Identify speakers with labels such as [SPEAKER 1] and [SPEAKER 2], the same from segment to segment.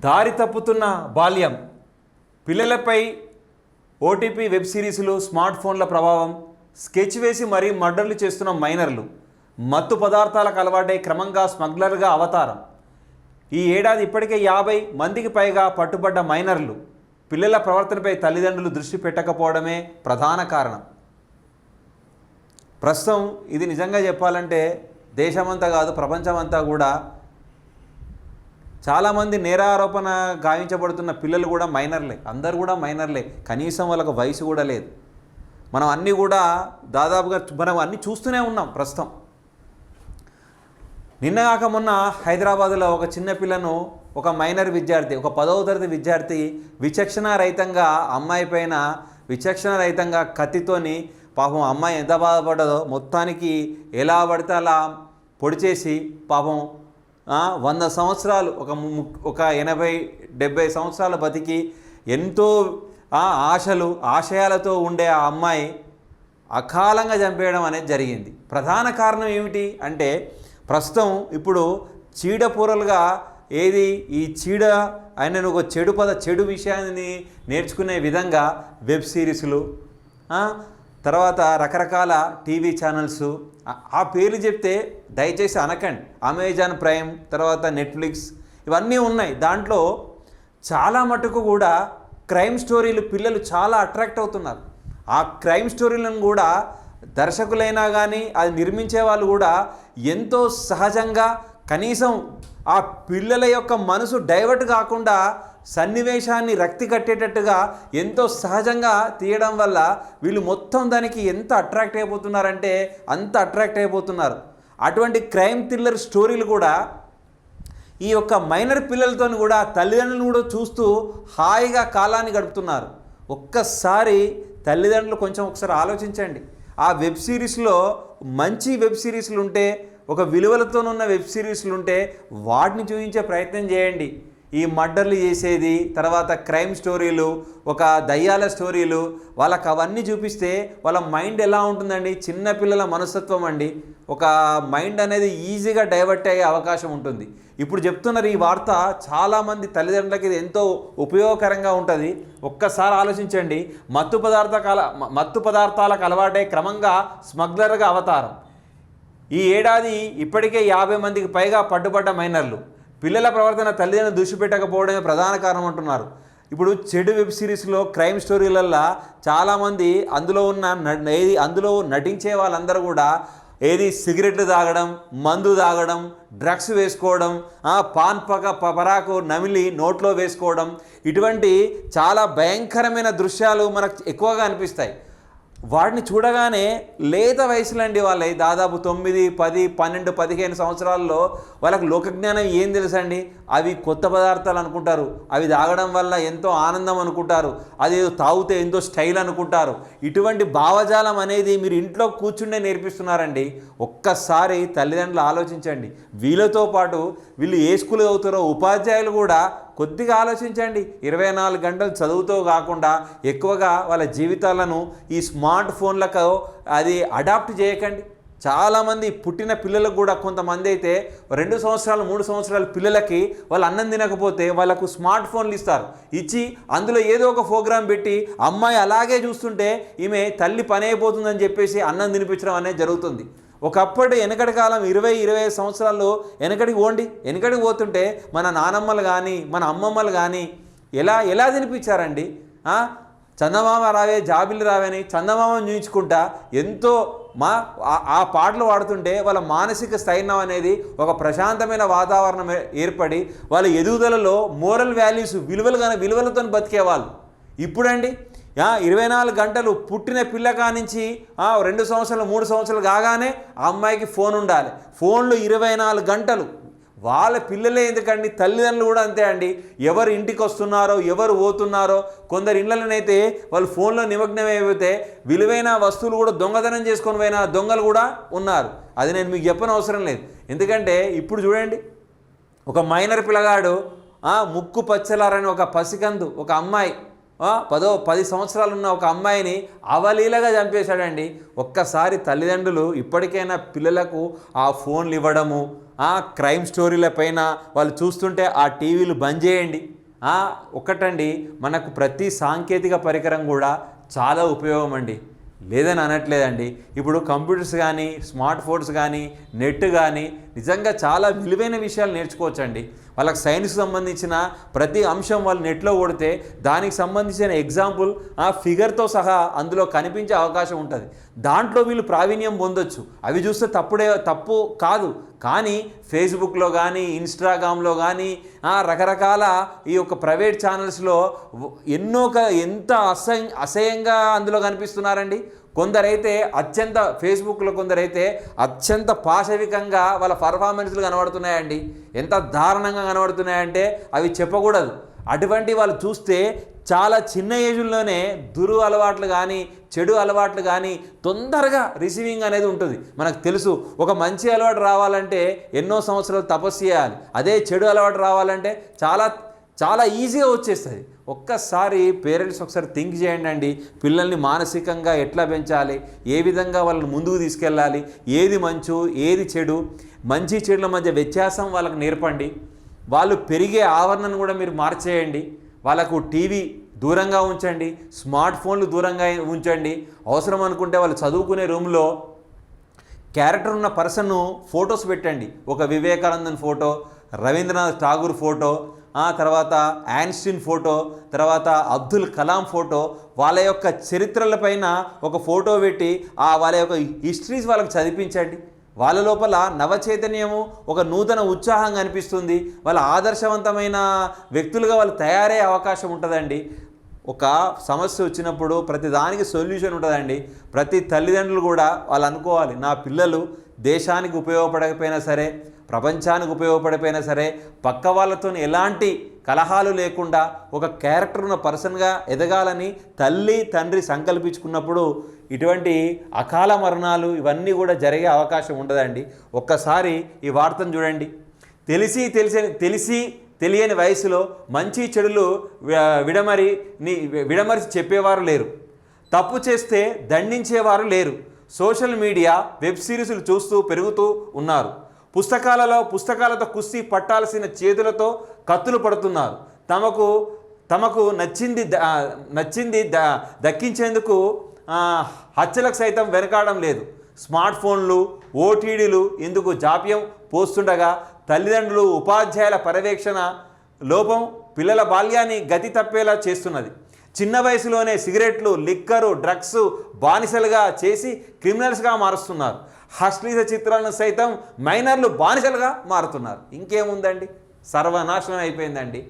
[SPEAKER 1] దారి తప్పుతున్న బాల్యం. పిల్లలపై ఓటీపీ వెబ్ సిరీస్లు స్మార్ట్ ఫోన్ల ప్రభావం స్కెచ్ వేసి మరీ మర్డర్లు చేస్తున్న మైనర్లు మత్తు పదార్థాలకు అలవాటై క్రమంగా స్మగ్లర్గా అవతారం. ఈ ఏడాది ఇప్పటికే యాభై మందికి పైగా పట్టుబడ్డ మైనర్లు పిల్లల ప్రవర్తనపై తల్లిదండ్రులు దృష్టి పెట్టకపోవడమే ప్రధాన కారణం. ప్రస్తుతం ఇది నిజంగా చెప్పాలంటే దేశమంతా కాదు ప్రపంచమంతా కూడా చాలామంది నేరారోపణ గావించబడుతున్న పిల్లలు కూడా మైనర్లే. అందరు కూడా మైనర్లే. కనీసం వాళ్ళకు వయసు కూడా లేదు. మనం అన్నీ కూడా దాదాపుగా మనం అన్నీ చూస్తూనే ఉన్నాం ప్రస్తుతం. నిన్న కాక మొన్న హైదరాబాదులో ఒక చిన్న పిల్లను ఒక మైనర్ విద్యార్థి ఒక పదవ తరగతి విద్యార్థి విచక్షణ రహితంగా అమ్మాయి పైన విచక్షణ రహితంగా కత్తితోని పాపం అమ్మాయి ఎంత బాధపడ్డదో మొత్తానికి ఎలా పడితే అలా పొడి చేసి పాపం వంద సంవత్సరాలు ఒక ము- ఒక ఎనభై డెబ్బై సంవత్సరాల బతికి ఎంతో ఆశలు ఆశయాలతో ఉండే ఆ అమ్మాయి అకాలంగా చంపేయడం అనేది జరిగింది. ప్రధాన కారణం ఏమిటి అంటే ప్రస్తుతం ఇప్పుడు చీడపూరలుగా ఏది ఈ చీడ ఆయన ఒక చెడు పద చెడు విషయాన్ని నేర్చుకునే విధంగా వెబ్ సిరీస్లు తర్వాత రకరకాల టీవీ ఛానల్స్. ఆ- పేర్లు చెప్తే దయచేసి అనకండి. అమెజాన్ ప్రైమ్ తర్వాత నెట్ఫ్లిక్స్ ఇవన్నీ ఉన్నాయి. దాంట్లో చాలా మటుకు కూడా క్రైమ్ స్టోరీలు పిల్లలు చాలా అట్రాక్ట్ అవుతున్నారు. ఆ క్రైమ్ స్టోరీలను కూడా దర్శకులైనా కానీ అది నిర్మించే వాళ్ళు కూడా ఎంతో సహజంగా కనీసం ఆ పిల్లల యొక్క మనసు డైవర్ట్ కాకుండా సన్నివేశాన్ని రక్తి కట్టేటట్టుగా ఎంతో సహజంగా తీయడం వల్ల వీళ్ళు మొత్తం దానికి ఎంత అట్రాక్ట్ అయిపోతున్నారంటే అంత అట్రాక్ట్ అయిపోతున్నారు. అటువంటి క్రైమ్ థ్రిల్లర్ స్టోరీలు కూడా ఈ యొక్క మైనర్ పిల్లలతో కూడా తల్లిదండ్రులను కూడా చూస్తూ హాయిగా కాలాన్ని గడుపుతున్నారు. ఒక్కసారి తల్లిదండ్రులు కొంచెం ఒకసారి ఆలోచించండి. ఆ వెబ్ సిరీస్లో మంచి వెబ్ సిరీస్లు ఉంటే ఒక విలువలతోనున్న వెబ్ సిరీస్లు ఉంటే వాటిని చూపించే ప్రయత్నం చేయండి. ఈ మర్డర్లు చేసేది తర్వాత క్రైమ్ స్టోరీలు ఒక దయ్యాల స్టోరీలు వాళ్ళకి అవన్నీ చూపిస్తే వాళ్ళ మైండ్ ఎలా ఉంటుందండి? చిన్నపిల్లల మనస్తత్వం అండి. ఒక మైండ్ అనేది ఈజీగా డైవర్ట్ అయ్యే అవకాశం ఉంటుంది. ఇప్పుడు చెప్తున్నారు ఈ వార్త చాలామంది తల్లిదండ్రులకి ఇది ఎంతో ఉపయోగకరంగా ఉంటుంది. ఒక్కసారి ఆలోచించండి. మత్తు పదార్థాల మత్తు పదార్థాలకు అలవాటై క్రమంగా స్మగ్లర్గా అవతారం. ఈ ఏడాది ఇప్పటికే యాభై మందికి పైగా పట్టుబడ్డ మైనర్లు. పిల్లల ప్రవర్తన తల్లిదండ్రులు దృష్టి పెట్టకపోవడమే ప్రధాన కారణం అంటున్నారు. ఇప్పుడు చెడు వెబ్ సిరీస్లో క్రైమ్ స్టోరీలల్లో చాలామంది అందులో ఉన్న న- ఏది అందులో నటించే వాళ్ళందరూ కూడా ఏది సిగరెట్లు తాగడం మందు తాగడం డ్రగ్స్ వేసుకోవడం పాన్ పక ప- పరాకు నమిలి నోట్లో వేసుకోవడం ఇటువంటి చాలా భయంకరమైన దృశ్యాలు మనకు ఎక్కువగా అనిపిస్తాయి. వాటిని చూడగానే లేత వయసులండి వాళ్ళ దాదాపు తొమ్మిది పది పన్నెండు పదిహేను సంవత్సరాల్లో వాళ్ళకి లోకజ్ఞానం ఏం తెలుసండి? అవి కొత్త పదార్థాలు అనుకుంటారు. అవి తాగడం వల్ల ఎంతో ఆనందం అనుకుంటారు. అది తాగితే ఎంతో స్టైల్ అనుకుంటారు. ఇటువంటి భావజాలం అనేది మీరు ఇంట్లో కూర్చుండే నేర్పిస్తున్నారండి. ఒక్కసారి తల్లిదండ్రులు ఆలోచించండి. వీళ్ళతో పాటు వీళ్ళు ఏ స్కూల్ చదువుతారో ఉపాధ్యాయులు కూడా కొద్దిగా ఆలోచించండి. ఇరవై నాలుగు గంటలు చదువుతో కాకుండా ఎక్కువగా వాళ్ళ జీవితాలను ఈ స్మార్ట్ ఫోన్లకు అది అడాప్ట్ చేయకండి. చాలామంది పుట్టిన పిల్లలకు కూడా కొంతమంది అయితే రెండు సంవత్సరాలు మూడు సంవత్సరాల పిల్లలకి వాళ్ళు అన్నం తినకపోతే వాళ్ళకు స్మార్ట్ ఫోన్లు ఇస్తారు. ఇచ్చి అందులో ఏదో ఒక ప్రోగ్రాం పెట్టి అమ్మాయి అలాగే చూస్తుంటే ఈమె తల్లి పని అయిపోతుందని చెప్పేసి అన్నం తినిపించడం అనేది జరుగుతుంది. ఒకప్పటి వెనకటి కాలం ఇరవై ఇరవై సంవత్సరాల్లో సంవత్సరాలు వెనకడికి పోండి. వెనకడికి పోతుంటే మన నానమ్మలు కానీ మన అమ్మమ్మలు కానీ ఎలా ఎలా తినిపించారండి? చందమామ రావే జాబిల్లి రావని చందమామను చూయించుకుంటా ఎంతో మా ఆ- పాటలు పాడుతుంటే వాళ్ళ మానసిక స్థైర్యం అనేది ఒక ప్రశాంతమైన వాతావరణం ఏర్పడి వాళ్ళ ఎదుగుదలలో మోరల్ వాల్యూస్ విలువలు కానీ విలువలతో బతికేవాళ్ళు. ఇప్పుడండి ఇరవై నాలుగు గంటలు పుట్టిన పిల్లకా నుంచి రెండు సంవత్సరాలు మూడు సంవత్సరాలు కాగానే ఆ అమ్మాయికి ఫోన్ ఉండాలి. ఫోన్లు ఇరవై నాలుగు గంటలు. వాళ్ళ పిల్లలే ఎందుకండి? తల్లిదండ్రులు కూడా అంతే అండి. ఎవరు ఇంటికి వస్తున్నారో ఎవరు పోతున్నారో కొందరు ఇళ్ళలోనైతే వాళ్ళు ఫోన్లో నిమగ్నం అయిపోతే విలువైన వస్తువులు కూడా దొంగతనం చేసుకొని పోయిన దొంగలు కూడా ఉన్నారు. అది నేను మీకు చెప్పని అవసరం లేదు. ఎందుకంటే ఇప్పుడు చూడండి ఒక మైనర్ పిల్లగాడు ముక్కు పచ్చలారని ఒక పసికందు ఒక అమ్మాయి పదో పది సంవత్సరాలు ఉన్న ఒక అమ్మాయిని అవలీలగా చంపేశాడండి. ఒక్కసారి తల్లిదండ్రులు ఇప్పటికైనా పిల్లలకు ఆ ఫోన్లు ఇవ్వడము ఆ క్రైమ్ స్టోరీల పైన వాళ్ళు చూస్తుంటే ఆ టీవీలు బంద్ చేయండి. ఒకటండి మనకు ప్రతి సాంకేతిక పరికరం కూడా చాలా ఉపయోగం అండి లేదని అనట్లేదండి. ఇప్పుడు కంప్యూటర్స్ కానీ స్మార్ట్ ఫోన్స్ కానీ నెట్ కానీ నిజంగా చాలా విలువైన విషయాలు నేర్చుకోవచ్చండి. వాళ్ళకి సైన్స్కి సంబంధించిన ప్రతి అంశం వాళ్ళు నెట్లో కొడితే దానికి సంబంధించిన ఎగ్జాంపుల్ ఆ ఫిగర్తో సహా అందులో కనిపించే అవకాశం ఉంటుంది. దాంట్లో వీళ్ళు ప్రావీణ్యం పొందొచ్చు. అవి చూస్తే తప్పుడే తప్పు కాదు. కానీ ఫేస్బుక్లో కానీ ఇన్స్టాగ్రామ్లో కానీ రకరకాల ఈ యొక్క ప్రైవేట్ ఛానల్స్లో ఎన్నో ఎంత అసహ్య అసహ్యంగా అందులో కనిపిస్తున్నారండి. కొందరైతే అత్యంత ఫేస్బుక్లో కొందరైతే అత్యంత పాశవికంగా వాళ్ళ పర్ఫార్మెన్స్లు కనబడుతున్నాయండి. ఎంత దారుణంగా కనబడుతున్నాయంటే అవి చెప్పకూడదు. అటువంటి వాళ్ళు చూస్తే చాలా చిన్న ఏజ్లోనే దురు అలవాట్లు కానీ చెడు అలవాట్లు కానీ తొందరగా రిసీవింగ్ అనేది ఉంటుంది. మనకు తెలుసు ఒక మంచి అలవాటు రావాలంటే ఎన్నో సంవత్సరాలు తపస్సు చేయాలి. అదే చెడు అలవాటు రావాలంటే చాలా చాలా ఈజీగా వచ్చేస్తుంది. ఒక్కసారి పేరెంట్స్ ఒకసారి థింక్ చేయండి అండి పిల్లల్ని మానసికంగా ఎట్లా పెంచాలి? ఏ విధంగా వాళ్ళని ముందుకు తీసుకెళ్ళాలి? ఏది మంచు? ఏది చెడు? మంచి చెడుల మధ్య వ్యత్యాసం వాళ్ళకి నేర్పండి. వాళ్ళు పెరిగే ఆవరణను కూడా మీరు మార్చేయండి. వాళ్ళకు టీవీ దూరంగా ఉంచండి. స్మార్ట్ ఫోన్లు దూరంగా ఉంచండి. అవసరం అనుకుంటే వాళ్ళు చదువుకునే రూమ్లో క్యారెక్టర్ ఉన్న పర్సన్ను ఫొటోస్ పెట్టండి. ఒక వివేకానందన్ ఫోటో రవీంద్రనాథ్ ఠాగూర్ ఫోటో ఆ తర్వాత ఐన్స్టీన్ ఫోటో తర్వాత అబ్దుల్ కలాం ఫోటో వాళ్ళ యొక్క చరిత్రలపైన ఒక ఫోటో పెట్టి ఆ వాళ్ళ యొక్క హిస్టరీస్ వాళ్ళకి చదివించండి. వాళ్ళ లోపల నవ చైతన్యము ఒక నూతన ఉత్సాహం కనిపిస్తుంది. వాళ్ళ ఆదర్శవంతమైన వ్యక్తులుగా వాళ్ళు తయారయ్యే అవకాశం ఉంటుందండి. ఒక సమస్య వచ్చినప్పుడు ప్రతి దానికి సొల్యూషన్ ఉంటుందండి. ప్రతి తల్లిదండ్రులు కూడా వాళ్ళు అనుకోవాలి నా పిల్లలు దేశానికి ఉపయోగపడకపోయినా సరే ప్రపంచానికి ఉపయోగపడిపోయినా సరే పక్క వాళ్ళతో ఎలాంటి కలహాలు లేకుండా ఒక క్యారెక్టర్ ఉన్న పర్సన్గా ఎదగాలని తల్లి తండ్రి సంకల్పించుకున్నప్పుడు ఇటువంటి అకాల మరణాలు ఇవన్నీ కూడా జరిగే అవకాశం ఉండదండి. ఒక్కసారి ఈ వార్తను చూడండి. తెలిసి తెలిసి తెలిసి తెలియని వయసులో మంచి చెడులు విడమరి విడమరిచి చెప్పేవారు లేరు. తప్పు చేస్తే దండించేవారు లేరు. సోషల్ మీడియా వెబ్ సిరీస్లు చూస్తూ పెరుగుతూ ఉన్నారు. పుస్తకాలలో పుస్తకాలతో కుస్తీ పట్టాల్సిన చేతులతో కత్తులు పడుతున్నారు. తమకు తమకు నచ్చింది నచ్చింది ద దక్కించేందుకు హత్యలకు సైతం వెనకాడడం లేదు. స్మార్ట్ ఫోన్లు ఓటీడీలు ఇందుకు జాప్యం పోస్తుండగా తల్లిదండ్రులు ఉపాధ్యాయుల పర్యవేక్షణ లోపం పిల్లల బాల్యాన్ని గతి తప్పేలా చేస్తున్నది. చిన్న వయసులోనే సిగరెట్లు లిక్కరు డ్రగ్స్ బానిసలుగా చేసి క్రిమినల్స్గా మారుస్తున్నారు. హస్లీస చిత్రాలను సైతం మైనర్లు బానిసలుగా మారుతున్నారు. ఇంకేముందండి? సర్వనాశనం అయిపోయిందండి.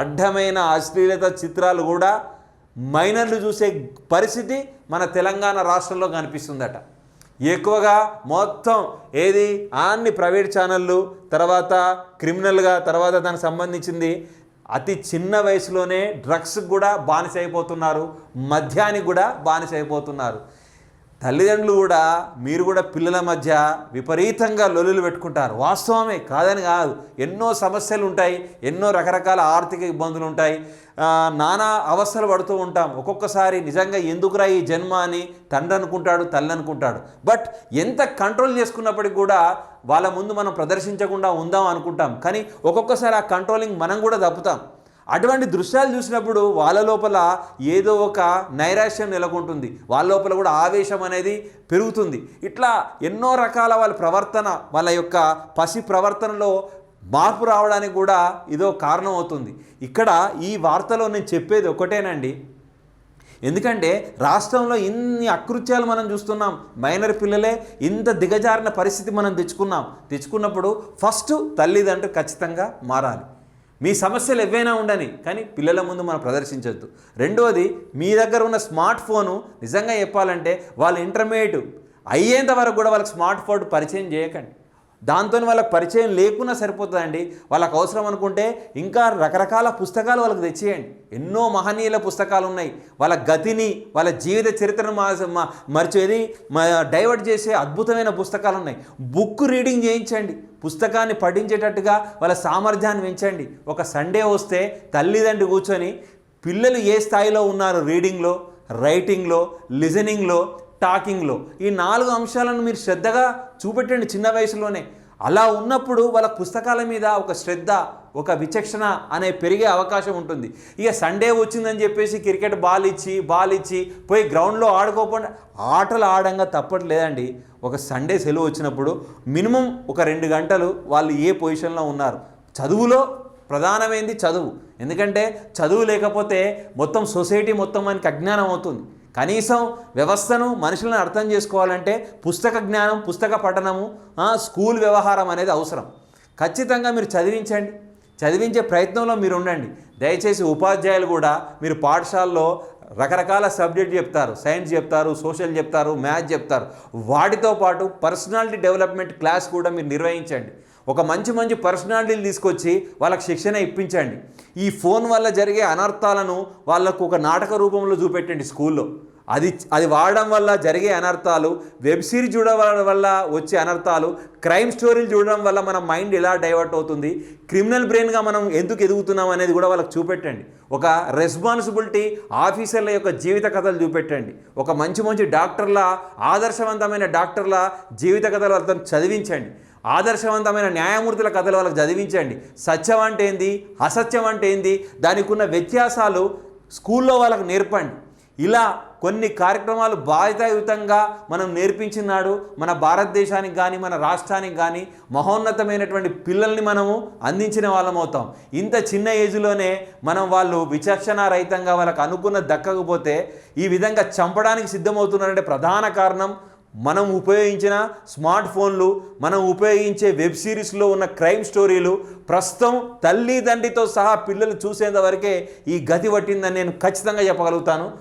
[SPEAKER 1] అడ్డమైన అశ్లీలత చిత్రాలు కూడా మైనర్లు చూసే పరిస్థితి మన తెలంగాణ రాష్ట్రంలో కనిపిస్తుందట. ఎక్కువగా మొత్తం ఏది అన్ని ప్రైవేట్ ఛానళ్ళు తర్వాత క్రిమినల్గా తర్వాత దానికి సంబంధించింది అతి చిన్న వయసులోనే డ్రగ్స్ కూడా బానిస అయిపోతున్నారు మద్యానికి కూడా బానిస అయిపోతున్నారు తల్లిదండ్రులు కూడా మీరు కూడా పిల్లల మధ్య విపరీతంగా లొల్లులు పెట్టుకుంటారు. వాస్తవమే కాదని కాదు. ఎన్నో సమస్యలు ఉంటాయి ఎన్నో రకరకాల ఆర్థిక ఇబ్బందులు ఉంటాయి. నానా అవస్థలు పడుతూ ఉంటాం. ఒక్కొక్కసారి నిజంగా ఎందుకురా ఈ జన్మ అని తండ్రి అనుకుంటాడు తల్లి అనుకుంటాడు. బట్ ఎంత కంట్రోల్ చేసుకున్నప్పటికి కూడా వాళ్ళ ముందు మనం ప్రదర్శించకుండా ఉందాం అనుకుంటాం. కానీ ఒక్కొక్కసారి ఆ కంట్రోలింగ్ మనం కూడా తప్పుతాం. అటువంటి దృశ్యాలు చూసినప్పుడు వాళ్ళ లోపల ఏదో ఒక నైరాశ్యం నెలకొంటుంది. వాళ్ళ లోపల కూడా ఆవేశం అనేది పెరుగుతుంది. ఇట్లా ఎన్నో రకాల వాళ్ళ ప్రవర్తన వాళ్ళ యొక్క పసి ప్రవర్తనలో మార్పు రావడానికి కూడా ఇదో కారణం అవుతుంది. ఇక్కడ ఈ వార్తలో నేను చెప్పేది ఒకటేనండి. ఎందుకంటే రాష్ట్రంలో ఇన్ని అకృత్యాలు మనం చూస్తున్నాం. మైనర్ పిల్లలే ఇంత దిగజారిన పరిస్థితి మనం తెచ్చుకున్నాం. తెచ్చుకున్నప్పుడు ఫస్ట్ తల్లిదండ్రులు ఖచ్చితంగా మారాలి. మీ సమస్యలు ఏవైనా ఉండని కానీ పిల్లల ముందు మనం ప్రదర్శించవద్దు రెండవది మీ దగ్గర ఉన్న స్మార్ట్ ఫోను నిజంగా చెప్పాలంటే వాళ్ళ ఇంటర్మీడియట్ అయ్యేంత వరకు కూడా వాళ్ళకి స్మార్ట్ ఫోన్ పరిచయం చేయకండి. దాంతో వాళ్ళకి పరిచయం లేకున్నా సరిపోతుందండి. వాళ్ళకి అవసరం అనుకుంటే ఇంకా రకరకాల పుస్తకాలు వాళ్ళకి తెచ్చేయండి. ఎన్నో మహనీయుల పుస్తకాలు ఉన్నాయి. వాళ్ళ గతిని వాళ్ళ జీవిత చరిత్రను మా మా- మరిచేది డైవర్ట్ చేసే అద్భుతమైన పుస్తకాలు ఉన్నాయి. బుక్ రీడింగ్ చేయించండి. పుస్తకాన్ని పఠించేటట్టుగా వాళ్ళ సామర్థ్యాన్ని పెంచండి. ఒక సండే వస్తే తల్లిదండ్రి కూర్చొని పిల్లలు ఏ స్థాయిలో ఉన్నారు రీడింగ్లో రైటింగ్లో లిజనింగ్లో టాకింగ్లో. ఈ నాలుగు అంశాలను మీరు శ్రద్ధగా చూపెట్టండి చిన్న వయసులోనే. అలా ఉన్నప్పుడు వాళ్ళ పుస్తకాల మీద ఒక శ్రద్ధ ఒక విచక్షణ అనే పెరిగే అవకాశం ఉంటుంది. ఇక సండే వచ్చిందని చెప్పేసి క్రికెట్ బాల్ ఇచ్చి బాల్ ఇచ్చి పోయి గ్రౌండ్లో ఆడుకోకుండా ఆటలు ఆడంగా తప్పట్లేదండి ఒక సండే సెలవు వచ్చినప్పుడు మినిమం ఒక రెండు గంటలు వాళ్ళు ఏ పొజిషన్లో ఉన్నారు. చదువులో ప్రధానమైంది చదువు. ఎందుకంటే చదువు లేకపోతే మొత్తం సొసైటీ మొత్తం మనకి అజ్ఞానం అవుతుంది. కనీసం వ్యవస్థను మనుషులను అర్థం చేసుకోవాలంటే పుస్తక జ్ఞానం పుస్తక పఠనము స్కూల్ వ్యవహారం అనేది అవసరం. ఖచ్చితంగా మీరు చదివించండి. చదివించే ప్రయత్నంలో మీరు ఉండండి. దయచేసి ఉపాధ్యాయులు కూడా మీరు పాఠశాలలో రకరకాల సబ్జెక్ట్ చెప్తారు. సైన్స్ చెప్తారు సోషల్ చెప్తారు మ్యాథ్స్ చెప్తారు. వాటితో పాటు పర్సనాలిటీ డెవలప్మెంట్ క్లాస్ కూడా మీరు నిర్వహించండి. ఒక మంచి మంచి పర్సనాలిటీలు తీసుకొచ్చి వాళ్ళకి శిక్షణ ఇప్పించండి. ఈ ఫోన్ వల్ల జరిగే అనర్థాలను వాళ్ళకు ఒక నాటక రూపంలో చూపెట్టండి స్కూల్లో. అది అది వాడడం వల్ల జరిగే అనర్థాలు వెబ్ సిరీస్ చూడడం వల్ల వచ్చే అనర్థాలు క్రైమ్ స్టోరీలు చూడడం వల్ల మన మైండ్ ఎలా డైవర్ట్ అవుతుంది క్రిమినల్ బ్రెయిన్గా మనం ఎందుకు ఎదుగుతున్నాం అనేది కూడా వాళ్ళకి చూపెట్టండి. ఒక రెస్పాన్సిబిలిటీ ఆఫీసర్ల యొక్క జీవిత కథలు చూపెట్టండి. ఒక మంచి మంచి డాక్టర్ల ఆదర్శవంతమైన డాక్టర్ల జీవిత కథలు అర్థం చదివించండి. ఆదర్శవంతమైన న్యాయమూర్తుల కథలు వాళ్ళకి చదివించండి. సత్యం అంటే ఏంది? అసత్యం అంటే ఏంది? దానికి ఉన్న వ్యత్యాసాలు స్కూల్లో వాళ్ళకి నేర్పండి. ఇలా కొన్ని కార్యక్రమాలు బాధ్యతాయుతంగా మనం నేర్పించినాడు మన భారతదేశానికి కానీ మన రాష్ట్రానికి కానీ మహోన్నతమైనటువంటి పిల్లల్ని మనము అందించిన వాళ్ళం అవుతాం. ఇంత చిన్న ఏజ్లోనే మనం వాళ్ళు విచక్షణ రహితంగా అనుకున్న దక్కకపోతే ఈ విధంగా చంపడానికి సిద్ధమవుతున్నారంటే ప్రధాన కారణం మనం ఉపయోగించిన స్మార్ట్ ఫోన్లు మనం ఉపయోగించే వెబ్ సిరీస్లో ఉన్న క్రైమ్ స్టోరీలు ప్రస్తుతం తల్లిదండ్రితో సహా పిల్లలు చూసేంత వరకే ఈ గతి పట్టిందని నేను ఖచ్చితంగా చెప్పగలుగుతాను.